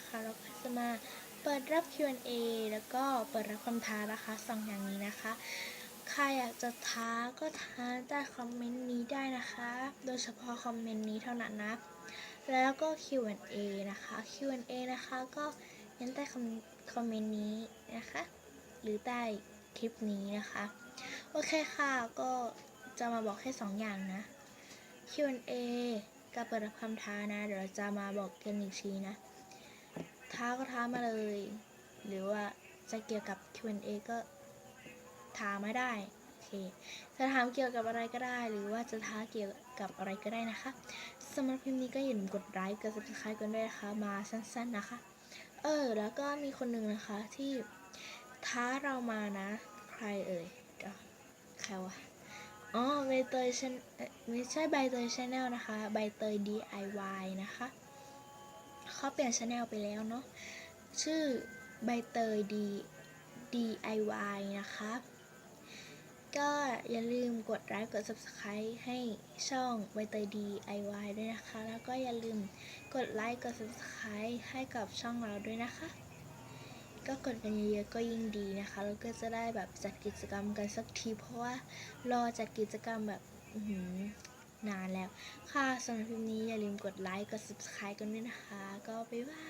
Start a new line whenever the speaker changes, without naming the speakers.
นะคะ เราก็จะมาเปิดรับ Q&A แล้วก็เปิดรับคำท้านะคะสองอย่างนี้นะคะ ใครอยากจะท้าก็ท้าใต้คอมเมนต์นี้ได้นะคะ โดยเฉพาะคอมเมนต์นี้เท่านั้นนะ แล้วก็ Q&A นะคะ Q&A นะคะก็ยันใต้คอมคอมเมนต์นี้นะคะ หรือใต้คลิปนี้นะคะ โอเคค่ะก็จะมาบอกแค่สองอย่างนะ Q&A กับเปิดรับคำท้านะ เดี๋ยวเราจะมาบอกกันอีกทีนะ ท้าก็ท้ามาเลย หรือว่าจะเกี่ยวกับ Q&A ก็ถามมาได้โอเคจะถามเกี่ยวกับอะไรก็ได้ หรือว่าจะท้าเกี่ยวกับอะไรก็ได้นะคะสำหรับคลิปนี้ก็อย่าลืมกดไลค์กด subscribe กันด้วยนะคะ มาสั้นๆนะคะ เออ แล้วก็มีคนหนึ่งนะคะที่ท้าเรามานะ ใครเอ่ยใครวะอ๋อใบเตยชนไม่ใช่ใบเตยชาแนลนะคะ ใบเตย DIY นะคะ เขาเปลี่ยนชาแนลไปแล้วเนาะชื่อใบเตย D DIY นะคะ ก็อย่าลืมกดไลค์กด subscribe ให้ช่องใบเตย DIY ด้วยนะคะ แล้วก็อย่าลืมกดไลค์กด subscribe ให้กับช่องเราด้วยนะคะ ก็กดกันเยอะๆก็ยิ่งดีนะคะ แล้วก็จะได้แบบจัดกิจกรรมกันสักที เพราะว่ารอจัดกิจกรรมแบบ นานแล้ว ค่ะสำหรับคลิปนี้อย่าลืมกดไลค์ กด subscribe กันด้วยนะคะ ก็บ๊ายบาย